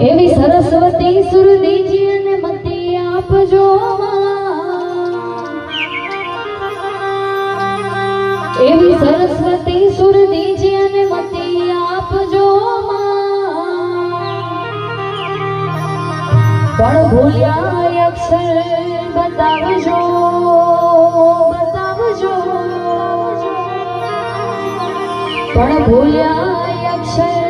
એવી સરસ્વતી સુરદીજી અને મતિ આપજો એવી સરસ્વતી સુરદીજી અને મતિ આપજો પણ ભૂલ્યા અક્ષર બતાવજો બતાવજો. પણ ભૂલ્યા અક્ષર